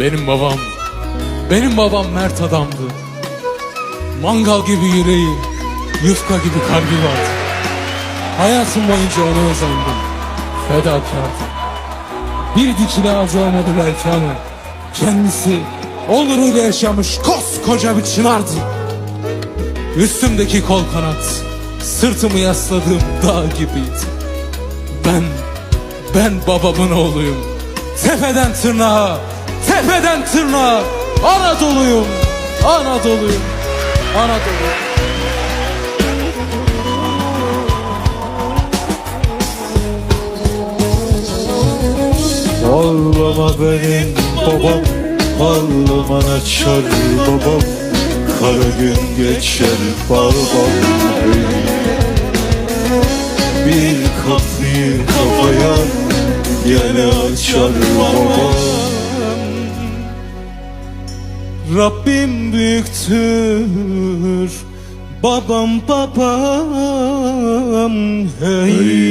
Benim babam, benim babam mert adamdı. Mangal gibi yüreği, yufka gibi kalbi vardı. Hayatım boyunca ona özendim. Fedakardı. Bir dikine az olmadı belki ama kendisi onuruyla yaşamış koskoca bir çınardı. Üstümdeki kol kanat, sırtımı yasladığım dağ gibiydi. Ben, ben babamın oğluyum. Tepeden tırnağa, tepeden tırnağa. Anadolu'yum, Anadolu'yum, Anadolu. Ağlama benim babam Ağlaman açar babam. Kara gün geçer babam Bir kapıyı kafaya Yine açar babam Rabbim büyüktür. Babam babam hey